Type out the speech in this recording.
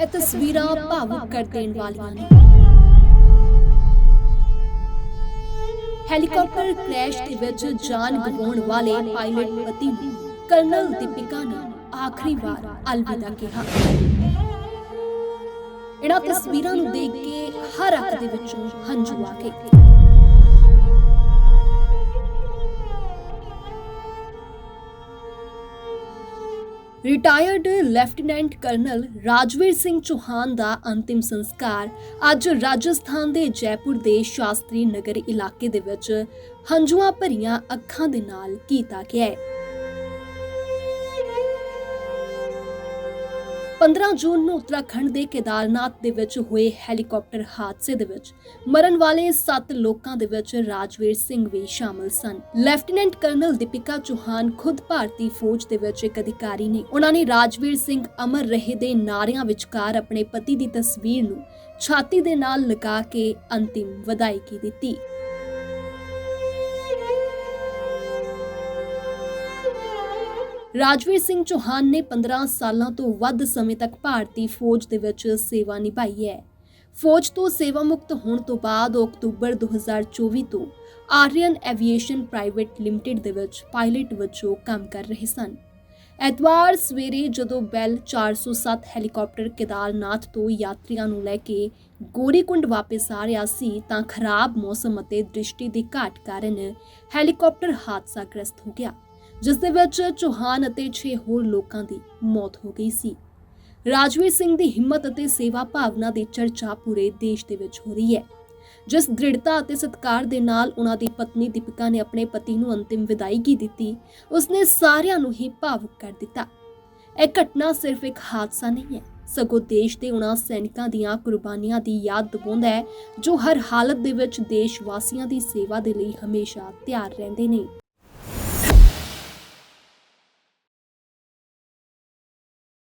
ਇਹ ਤਸਵੀਰਾਂ ਭਾਵੁਕ ਕਰ ਦੇਣ ਵਾਲੀਆਂ ਨੇ। ਹੈਲੀਕਾਪਟਰ ਕ੍ਰੈਸ਼ ਦੇ ਵਿੱਚ ਜਾਨ ਗਵਾਉਣ ਵਾਲੇ ਪਾਇਲਟ ਪਤੀ ਨੂੰ ਕਰਨਲ ਦੀਪਿਕਾ ਨੇ ਆਖਰੀ ਵਾਰ ਅਲਵਿਦਾ ਕਿਹਾ। ਇਹਨਾਂ ਤਸਵੀਰਾਂ ਨੂੰ ਦੇਖ ਕੇ ਹਰ ਅੱਖ ਦੇ ਵਿੱਚੋਂ ਹੰਝੂ ਆ ਗਏ। Retired lieutenant colonel Rajveer Singh Chauhan ਦਾ ਅੰਤਿਮ ਸੰਸਕਾਰ ਅੱਜ ਰਾਜਸਥਾਨ ਦੇ ਜੈਪੁਰ ਦੇ ਸ਼ਾਸਤਰੀ ਨਗਰ ਇਲਾਕੇ ਦੇ ਵਿੱਚ ਹੰਝੂਆਂ ਭਰੀਆਂ ਅੱਖਾਂ ਦੇ ਨਾਲ ਕੀਤਾ ਗਿਆ ਹੈ। 15 ਜੂਨ ਨੂੰ ਉੱਤਰਾਖੰਡ ਦੇ ਕੇਦਾਰਨਾਥ ਦੇ ਵਿੱਚ ਹੋਏ ਹੈਲੀਕਾਪਟਰ ਹਾਦਸੇ ਦੇ ਵਿੱਚ ਮਰਨ ਵਾਲੇ 7 ਲੋਕਾਂ ਦੇ ਵਿੱਚ ਰਾਜਵੀਰ ਸਿੰਘ ਵੀ ਸ਼ਾਮਲ ਸਨ। ਲੈਫਟੀਨੈਂਟ ਕਰਨਲ ਦੀਪਿਕਾ ਚੌਹਾਨ ਖੁਦ ਭਾਰਤੀ ਫੌਜ ਦੇ ਵਿੱਚ ਇੱਕ ਅਧਿਕਾਰੀ ਨੇ ਉਹਨਾਂ ਨੇ ਰਾਜਵੀਰ ਸਿੰਘ ਅਮਰ ਰਹੇ ਦੇ ਨਾਰਿਆਂ ਵਿਚਕਾਰ ਆਪਣੇ ਪਤੀ ਦੀ ਤਸਵੀਰ ਨੂੰ ਛਾਤੀ ਦੇ ਨਾਲ ਲਗਾ ਕੇ ਅੰਤਿਮ ਵਿਦਾਇਗੀ ਦਿੱਤੀ। ਰਾਜਵੀਰ ਸਿੰਘ ਚੌਹਾਨ ਨੇ 15 ਸਾਲਾਂ ਤੋਂ ਵੱਧ ਸਮੇਂ ਤੱਕ ਭਾਰਤੀ ਫੌਜ ਦੇ ਵਿੱਚ ਸੇਵਾ ਨਿਭਾਈ ਹੈ। ਫੌਜ ਤੋਂ ਸੇਵਾ ਮੁਕਤ ਹੋਣ ਤੋਂ ਬਾਅਦ ਉਹ ਅਕਤੂਬਰ 2024 ਤੋਂ ਆਰੀਅਨ ਐਵੀਏਸ਼ਨ ਪ੍ਰਾਈਵੇਟ ਲਿਮਟਿਡ ਦੇ ਵਿੱਚ ਪਾਇਲਟ ਵਜੋਂ ਕੰਮ ਕਰ ਰਹੇ ਸਨ। ਐਤਵਾਰ ਸਵੇਰੇ ਜਦੋਂ ਬੈਲ 407 ਹੈਲੀਕਾਪਟਰ ਕੇਦਾਰਨਾਥ ਤੋਂ ਯਾਤਰੀਆਂ ਨੂੰ ਲੈ ਕੇ ਗੋਰੀਕੁੰਡ ਵਾਪਸ ਆ ਰਿਹਾ ਸੀ ਤਾਂ ਖਰਾਬ ਮੌਸਮ ਅਤੇ ਦ੍ਰਿਸ਼ਟੀ ਦੀ ਘਾਟ ਕਾਰਨ ਹੈਲੀਕਾਪਟਰ ਹਾਦਸਾਗ੍ਰਸਤ ਹੋ ਗਿਆ। ਜਿਸ ਦੇ ਵਿੱਚ ਚੌਹਾਨ ਅਤੇ 6 ਹੋਰ ਲੋਕਾਂ ਦੀ ਮੌਤ ਹੋ ਗਈ ਸੀ। ਰਾਜਵੀਰ ਸਿੰਘ ਦੀ ਹਿੰਮਤ ਅਤੇ ਸੇਵਾ ਭਾਵਨਾ ਦੀ ਚਰਚਾ ਪੂਰੇ ਦੇਸ਼ ਦੇ ਵਿੱਚ ਹੋ ਰਹੀ ਹੈ। ਜਿਸ ਦ੍ਰਿੜਤਾ ਅਤੇ ਸਤਿਕਾਰ ਦੇ ਨਾਲ ਉਹਨਾਂ ਦੀ ਪਤਨੀ ਦੀਪਿਕਾ ਨੇ ਆਪਣੇ ਪਤੀ ਨੂੰ ਅੰਤਿਮ ਵਿਦਾਇਗੀ ਦਿੱਤੀ, ਉਸਨੇ ਸਾਰਿਆਂ ਨੂੰ ਹੀ ਭਾਵੁਕ ਕਰ ਦਿੱਤਾ। ਇਹ ਘਟਨਾ ਸਿਰਫ ਇੱਕ ਹਾਦਸਾ ਨਹੀਂ ਹੈ, ਸਗੋਂ ਦੇਸ਼ ਦੇ ਉਹਨਾਂ ਸੈਨਿਕਾਂ ਦੀਆਂ ਕੁਰਬਾਨੀਆਂ ਦੀ ਯਾਦ ਦਿਵਾਉਂਦਾ ਹੈ, ਜੋ ਹਰ ਹਾਲਤ ਦੇ ਵਿੱਚ ਦੇਸ਼ ਵਾਸੀਆਂ ਦੀ ਸੇਵਾ ਦੇ ਲਈ ਹਮੇਸ਼ਾ ਤਿਆਰ ਰਹਿੰਦੇ ਨੇ।